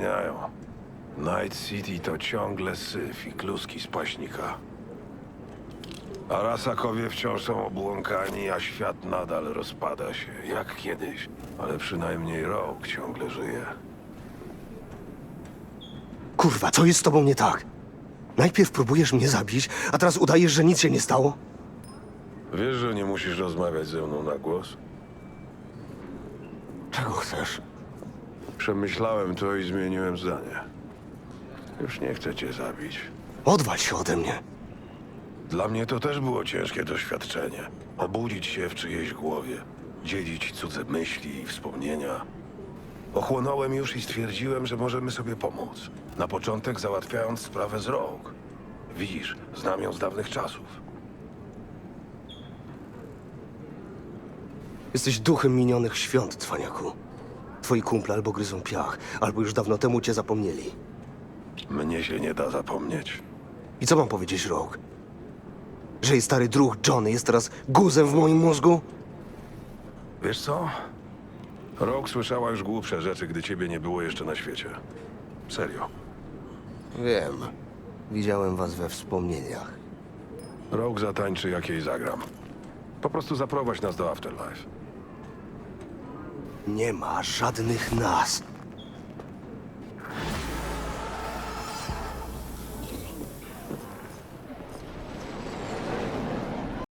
Jają. Night City to ciągle syf i kluski z paśnika. Arasakowie wciąż są obłąkani, a świat nadal rozpada się, jak kiedyś. Ale przynajmniej rok ciągle żyje. Kurwa, co jest z tobą nie tak? Najpierw próbujesz mnie zabić, a teraz udajesz, że nic się nie stało? Wiesz, że nie musisz rozmawiać ze mną na głos? Czego chcesz? Przemyślałem to i zmieniłem zdanie. Już nie chcę cię zabić. Odwal się ode mnie. Dla mnie to też było ciężkie doświadczenie. Obudzić się w czyjejś głowie, dzielić cudze myśli i wspomnienia. Ochłonąłem już i stwierdziłem, że możemy sobie pomóc. Na początek załatwiając sprawę z rąk. Widzisz, znam ją z dawnych czasów. Jesteś duchem minionych świąt, cwaniaku. Twoi kumple albo gryzą piach, albo już dawno temu cię zapomnieli. Mnie się nie da zapomnieć. I co mam powiedzieć, Rogue? Że jej stary druh Johnny jest teraz guzem w moim mózgu? Wiesz co? Rok słyszała już głupsze rzeczy, gdy ciebie nie było jeszcze na świecie. Serio. Wiem. Widziałem was we wspomnieniach. Rok zatańczy, jak jej zagram. Po prostu zaprowadź nas do Afterlife. Nie ma żadnych nas.